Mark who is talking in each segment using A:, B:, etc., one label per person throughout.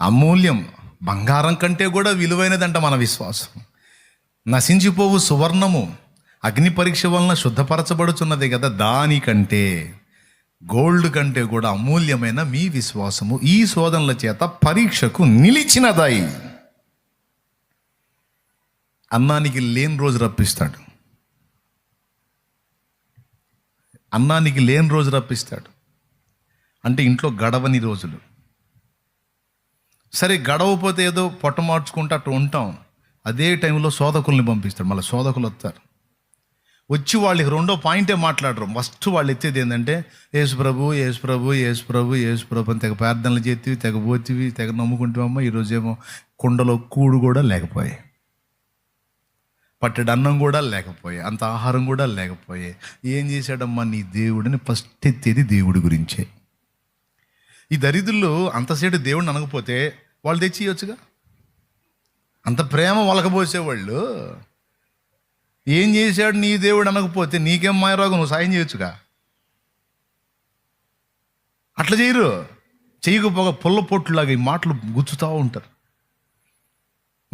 A: అమూల్యం. బంగారం కంటే కూడా విలువైనదంట మన విశ్వాసం. నశించిపోవు సువర్ణము. అగ్ని పరీక్ష వలన శుద్ధపరచబడుచున్నది కదా దానికంటే. గోల్డ్ కంటే కూడా అమూల్యమైన మీ విశ్వాసము ఈ శోధనల చేత పరీక్షకు నిలిచినదాయి. అన్నానికి లేని రోజు రప్పిస్తాడు. అన్నానికి లేని రోజు రప్పిస్తాడు. అంటే ఇంట్లో గడవని రోజులు. సరే గడవపోతే ఏదో పొట్ట మార్చుకుంటూ అటు ఉంటాం. అదే టైంలో శోధకుల్ని పంపిస్తాడు మళ్ళీ శోధకులు వస్తారు. వచ్చి వాళ్ళకి రెండో పాయింటే మాట్లాడరు. ఫస్ట్ వాళ్ళు ఎత్తేది ఏంటంటే యేసు ప్రభు యేసు ప్రభు యేసు ప్రభు యేసు ప్రభు అని తెగ ప్రార్థనలు చేతివి తెగ పోతివి తెగ నమ్ముకుంటామమ్మా ఈరోజేమో కుండలో కూడు కూడా లేకపోయాయి పట్టెడు అన్నం కూడా లేకపోయాయి అంత ఆహారం కూడా లేకపోయాయి ఏం చేశాడమ్మా? నీ దేవుడిని ఫస్ట్ ఎత్తేది దేవుడి గురించే. ఈ దరిద్రులు అంతసేటు దేవుడిని అనకపోతే వాళ్ళు తెచ్చి ఇవ్వచ్చుగా అంత ప్రేమ వలకపోసేవాళ్ళు ఏం చేశాడు నీ దేవుడు అనకపోతే నీకేం మాయరాగు? నువ్వు సాయం చేయొచ్చుగా? అట్లా చేయరు. చేయకపోగా పుల్ల పొట్టులాగా ఈ మాటలు గుచ్చుతూ ఉంటారు.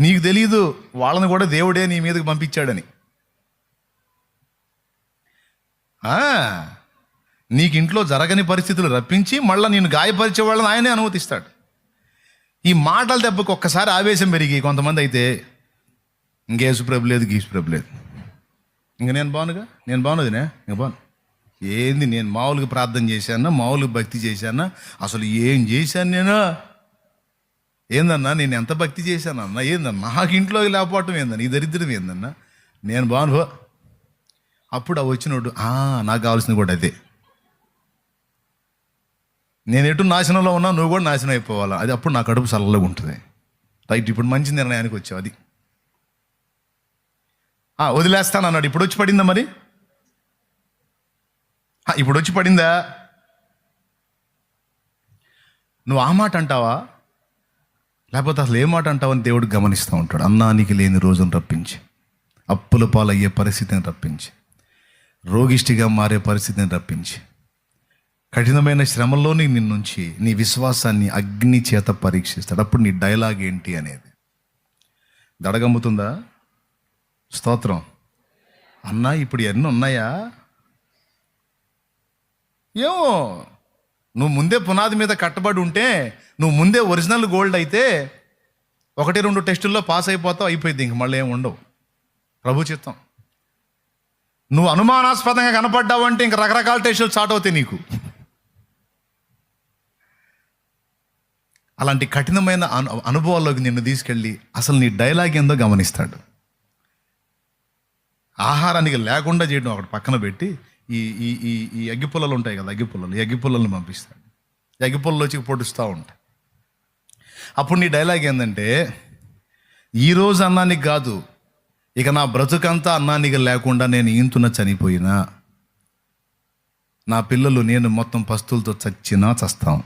A: నీకు తెలియదు వాళ్ళని కూడా దేవుడే నీ మీదకి పంపించాడని. నీకు ఇంట్లో జరగని పరిస్థితులు రప్పించి మళ్ళీ నేను గాయపరిచే వాళ్ళని ఆయనే అనుమతిస్తాడు. ఈ మాటల దెబ్బకు ఒక్కసారి ఆవేశం పెరిగి కొంతమంది అయితే ఇంకేసు ప్రభు లేదు గీసు ప్రభు లేదు. ఇంక నేను బాగునుగా నేను బాగున్నదినే ఇంక బాను ఏంది నేను మామూలుగా ప్రార్థన చేశానా? మామూలుగా భక్తి చేశానా? అసలు ఏం చేశాను నేను? ఏందన్నా నేను ఎంత భక్తి చేశానన్నా ఏందన్నా నాకు ఇంట్లో లేకపోవటం ఏందన్నా? ఈ దరిద్రం ఏందన్నా? నేను బాను అప్పుడు ఆ వచ్చినోడు నాకు కావాల్సింది కూడా అదే. నేను ఎటు నాశనంలో ఉన్నా నువ్వు కూడా నాశనం అయిపోవాలా? అది అప్పుడు నా కడుపు చల్లగా ఉంటుంది. రైట్ ఇప్పుడు మంచి నిర్ణయానికి వచ్చావు అది. వదిలేస్తాను అన్నాడు. ఇప్పుడు వచ్చి పడిందా మరి? ఇప్పుడు వచ్చి పడిందా? నువ్వు ఆ మాట అంటావా? లేకపోతే అసలు ఏ మాట అంటావని దేవుడు గమనిస్తూ ఉంటాడు. అన్నానికి లేని రోజును రప్పించి. అప్పుల పాలయ్యే పరిస్థితిని రప్పించి. రోగిష్టిగా మారే పరిస్థితిని రప్పించి. కఠినమైన శ్రమలోని నిన్నుంచి నీ విశ్వాసాన్ని అగ్ని చేత పరీక్షిస్తాడు. అప్పుడు నీ డైలాగ్ ఏంటి అనేది. దడగమ్ముతుందా? స్తోత్రం. అన్నా ఇప్పుడు ఎన్ని ఉన్నాయా? ఏమో నువ్వు ముందే పునాది మీద కట్టబడి ఉంటే నువ్వు ముందే ఒరిజినల్ గోల్డ్ అయితే ఒకటి రెండు టెస్టుల్లో పాస్ అయిపోతావు అయిపోయింది. ఇంక మళ్ళీ ఏం ఉండవు. ప్రభు చిత్తం. నువ్వు అనుమానాస్పదంగా కనపడ్డావు అంటే ఇంక రకరకాల టెస్టులు స్టార్ట్ అవుతాయి నీకు. అలాంటి కఠినమైన అను అనుభవాల్లోకి నిన్ను తీసుకెళ్ళి అసలు నీ డైలాగ్ ఏందో గమనిస్తాడు. ఆహారానికి లేకుండా చేయడం అక్కడ పక్కన పెట్టి ఈ ఈ ఈ ఈ అగ్గిపుల్లలు ఉంటాయి కదా అగ్గిపుల్లలు ఈ అగ్గిపుల్లలను పంపిస్తాడు. ఈ అగ్గిపుల్లలు వచ్చి పొడుస్తూ ఉంటాయి. అప్పుడు నీ డైలాగ్ ఏంటంటే ఈరోజు అన్నానికి కాదు ఇక నా బ్రతుకంతా అన్నానికి లేకుండా నేను ఈంతున చనిపోయినా. నా పిల్లలు నేను మొత్తం పస్తులతో చచ్చినా చస్తాం.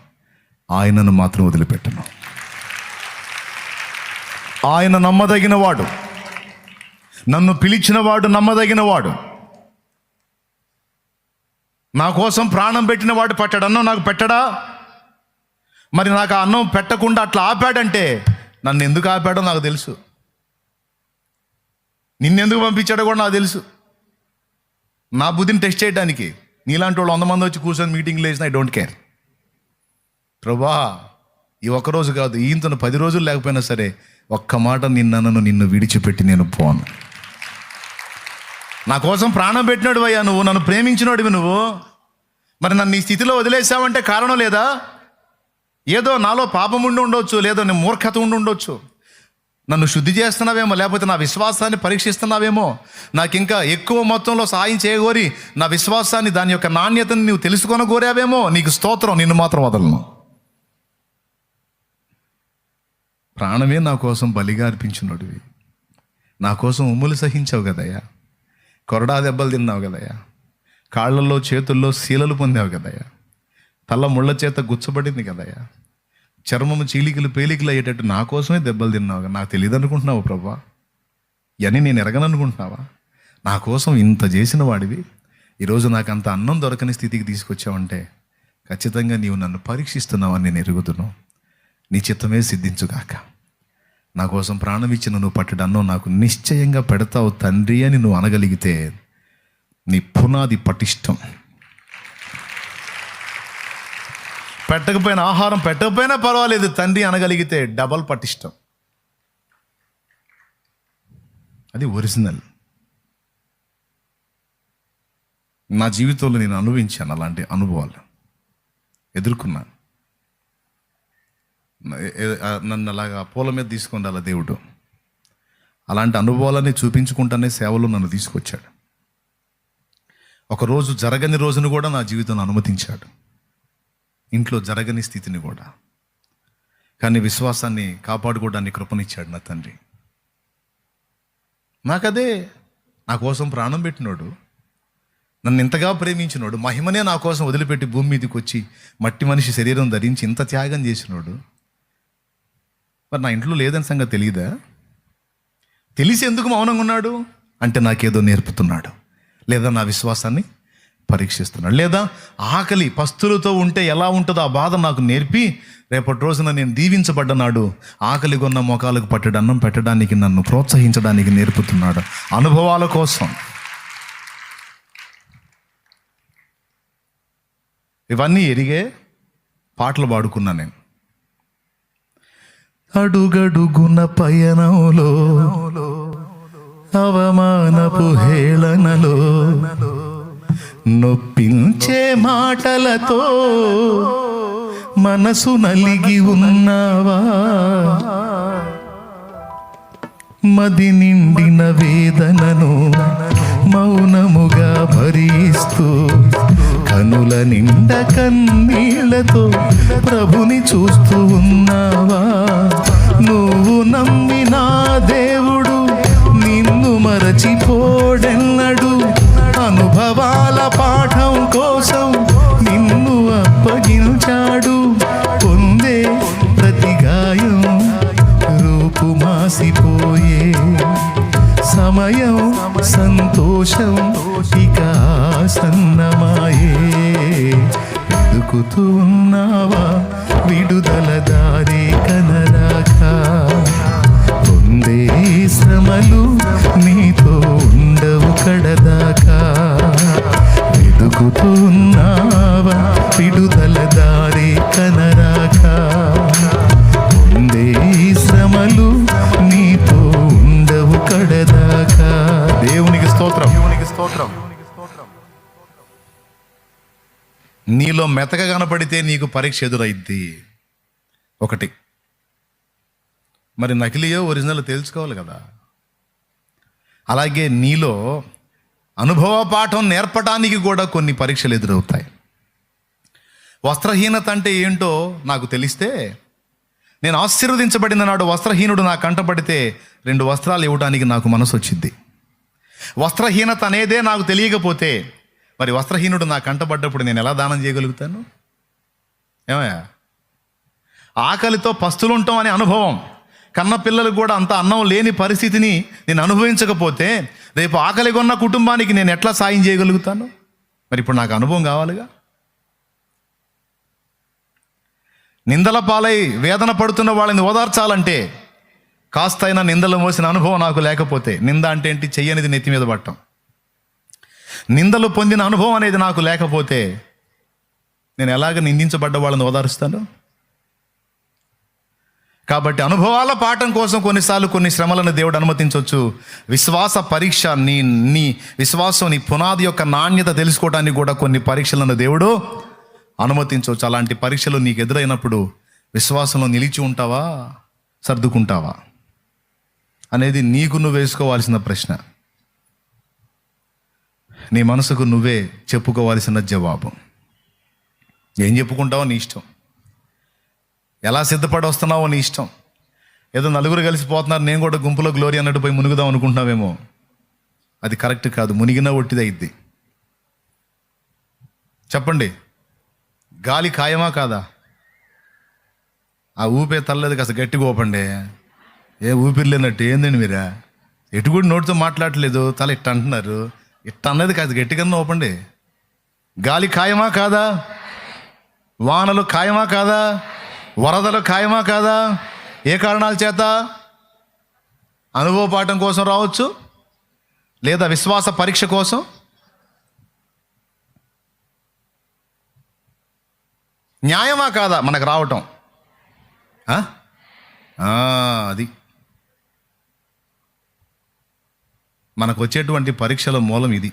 A: ఆయనను మాత్రం వదిలిపెట్టను. ఆయన నమ్మదగిన వాడు నన్ను పిలిచిన వాడు నమ్మదగిన వాడు నా కోసం ప్రాణం పెట్టిన వాడు పెట్టాడు. అన్నం నాకు పెట్టడా? మరి నాకు ఆ అన్నం పెట్టకుండా అట్లా ఆపాడంటే నన్ను ఎందుకు ఆపాడో నాకు తెలుసు. నిన్నెందుకు పంపించాడో కూడా నాకు తెలుసు. నా బుద్ధిని టెస్ట్ చేయడానికి నీలాంటి వాళ్ళు వంద మంది వచ్చి కూర్చొని మీటింగ్లు వేసిన ఐ డోంట్ కేర్. ప్రభా ఈ ఒక్క రోజు కాదు ఈయంతో పది రోజులు లేకపోయినా సరే ఒక్క మాట నిన్నను నిన్ను విడిచిపెట్టి నేను పోను. నా కోసం ప్రాణం పెట్టినాడు అయ్యా నువ్వు నన్ను ప్రేమించినోడివి నువ్వు. మరి నన్ను ఈ స్థితిలో వదిలేసావంటే కారణం లేదా? ఏదో నాలో పాపం ఉండి ఉండొచ్చు లేదో నేను మూర్ఖత ఉండి ఉండొచ్చు. నన్ను శుద్ధి చేస్తున్నావేమో లేకపోతే నా విశ్వాసాన్ని పరీక్షిస్తున్నావేమో. నాకు ఇంకా ఎక్కువ మొత్తంలో సాయం చేయగోరి నా విశ్వాసాన్ని దాని యొక్క నాణ్యతను నువ్వు తెలుసుకొని కోరావేమో నీకు స్తోత్రం నిన్ను మాత్రం వదలను. ప్రాణమే నా కోసం బలిగా అర్పించినోడివి నా కోసం ఉమ్ములు సహించావు కదయ్యా. కొరడా దెబ్బలు తిన్నావు కదయ్యా. కాళ్ళల్లో చేతుల్లో శీలలు పొందావు కదయ్యా. తల ముళ్ళ చేత గుచ్చబడింది కదయ్యా. చర్మము చీలికలు పేలికలు అయ్యేటట్టు నా కోసమే దెబ్బలు తిన్నావు కదా. నాకు తెలియదు అనుకుంటున్నావు ప్రభా. ఇవన్నీ నేను ఎరగననుకుంటున్నావా? నా కోసం ఇంత చేసిన వాడివి. ఈరోజు నాకు అంత అన్నం దొరకని స్థితికి తీసుకొచ్చావంటే ఖచ్చితంగా నీవు నన్ను పరీక్షిస్తున్నావని నేను ఎరుగుతున్నావు నీ చిత్తమే సిద్ధించుగాక. నా కోసం ప్రాణం ఇచ్చిన నువ్వు పట్టడన్నో నాకు నిశ్చయంగా పెడతావు తండ్రి అని నువ్వు అనగలిగితే నీ పునాది పటిష్టం. పెట్టకపోయినా ఆహారం పెట్టకపోయినా పర్వాలేదు తండ్రి అనగలిగితే డబల్ పటిష్టం. అది ఒరిజినల్. నా జీవితంలో నేను అనుభవించాను అలాంటి అనుభవాలు. ఎదుర్కొన్నాను. నన్ను అలాగా పూల మీద తీసుకుండాల దేవుడు. అలాంటి అనుభవాలని చూపించుకుంటానే సేవలో నన్ను తీసుకొచ్చాడు. ఒకరోజు జరగని రోజును కూడా నా జీవితాన్ని అనుమతించాడు. ఇంట్లో జరగని స్థితిని కూడా. కానీ విశ్వాసాన్ని కాపాడుకోవడానికి కృపనిచ్చాడు నా తండ్రి. నాకదే నా కోసం ప్రాణం పెట్టినోడు. నన్ను ఇంతగా ప్రేమించినోడు. మహిమనే నా కోసం వదిలిపెట్టి భూమి మీదకి వచ్చి మట్టి మనిషి శరీరం ధరించి ఇంత త్యాగం చేసినోడు. మరి నా ఇంట్లో లేదని సంగతి తెలియదా? తెలిసి ఎందుకు మౌనంగా ఉన్నాడు? అంటే నాకేదో నేర్పుతున్నాడు. లేదా నా విశ్వాసాన్ని పరీక్షిస్తున్నాడు. లేదా ఆకలి పస్తులతో ఉంటే ఎలా ఉంటుందో ఆ బాధ నాకు నేర్పి రేపటి రోజున నేను దీవించబడ్డనాడు. ఆకలి కొన్న మొఖాలకు పట్టడం అన్నం పెట్టడానికి నన్ను ప్రోత్సహించడానికి నేర్పుతున్నాడు. అనుభవాల కోసం. ఇవన్నీ ఎరిగే పాటలు పాడుకున్నా నేను. అడుగడుగున పయనంలో అవమానపు హేళనలో నొప్పించే మాటలతో మనసు నలిగి ఉన్నావా? మది నిండిన వేదనను మౌనముగా భరిస్తూ కనుల నిండ కన్నీళ్ళతో ప్రభుని చూస్తూ ఉన్నావా? విడుదల దారి కనరాక ఉందే శ్రమలు నీతో ఉండవు కడదాకా. ఎదుగుతున్నావా ఉన్నావా విడుదల దారి కనరాక ఉందే శ్రమలు నీతో ఉండవు కడదాకా. దేవునికి స్తోత్రం. దేవునికి స్తోత్రం. నీలో మెతక కనపడితే నీకు పరీక్ష ఎదురైద్ది. ఒకటి. మరి నకిలీయో ఒరిజినల్ తేల్చుకోవాలి కదా. అలాగే నీలో అనుభవ పాఠం నేర్పడానికి కూడా కొన్ని పరీక్షలు ఎదురవుతాయి. వస్త్రహీనత అంటే ఏంటో నాకు తెలిస్తే నేను ఆశీర్వదించబడిన నాడు వస్త్రహీనుడు నా కంటపడితే రెండు వస్త్రాలు ఇవ్వడానికి నాకు మనసు వచ్చింది. వస్త్రహీనత అనేదే నాకు తెలియకపోతే మరి వస్త్రహీనుడు నా కంటపడ్డప్పుడు నేను ఎలా దానం చేయగలుగుతాను? ఏమయ్యా? ఆకలితో పస్తులుంటాం అనే అనుభవం. కన్న పిల్లలకు కూడా అంత అన్నం లేని పరిస్థితిని నేను అనుభవించకపోతే రేపు ఆకలి కొన్న కుటుంబానికి నేను ఎట్లా సాయం చేయగలుగుతాను? మరి ఇప్పుడు నాకు అనుభవం కావాలిగా? నిందల పాలై వేదన పడుతున్న వాళ్ళని ఓదార్చాలంటే కాస్తైనా నిందలు మోసిన అనుభవం నాకు లేకపోతే నింద అంటే ఏంటి? చెయ్యనిది నెత్తి మీద పట్టం. నిందలు పొందిన అనుభవం అనేది నాకు లేకపోతే నేను ఎలాగ నిందించబడ్డ వాళ్ళని ఓదారుస్తాను? కాబట్టి అనుభవాల పాఠం కోసం కొన్నిసార్లు కొన్ని శ్రమలను దేవుడు అనుమతించవచ్చు విశ్వాస పరీక్ష నీ నీ విశ్వాసం నీ పునాది యొక్క నాణ్యత తెలుసుకోవడానికి కూడా కొన్ని పరీక్షలను దేవుడు అనుమతించవచ్చు అలాంటి పరీక్షలు నీకు ఎదురైనప్పుడు విశ్వాసంలో నిలిచి ఉంటావా? సర్దుకుంటావా? అనేది నీకు నువ్వు వేసుకోవాల్సిన ప్రశ్న. నీ మనసుకు నువ్వే చెప్పుకోవాల్సిన జవాబు. ఏం చెప్పుకుంటావో నీ ఇష్టం. ఎలా సిద్ధపడి వస్తున్నావో నీ ఇష్టం. ఏదో నలుగురు కలిసిపోతున్నారు నేను కూడా గుంపులో గ్లోరీ అన్నట్టు పోయి మునుగుదాం అనుకుంటున్నావేమో. అది కరెక్ట్ కాదు మునిగినా ఒట్టిది అయిద్ది. చెప్పండి గాలి ఖాయమా కాదా? ఆ ఊపే తల్లలేదు కాస్త గట్టిగా ఊపండి. ఏ ఊపిరి లేనట్టు ఏందండి మీరా? ఎటు కూడా నోటితో మాట్లాడట్లేదు తల ఇట్ట అంటున్నారు. ఇట్ట అన్నది కాదు గట్టిగా ఓపండి గాలి ఖాయమా కాదా? వానలు ఖాయమా కాదా? వరదలు ఖాయమా కాదా? ఏ కారణాల చేత? అనుభవపాఠం కోసం రావచ్చు? లేదా విశ్వాస పరీక్ష కోసం? న్యాయమా కాదా? మనకు రావటం. అది. మనకు వచ్చేటువంటి పరీక్షల మూలం ఇది.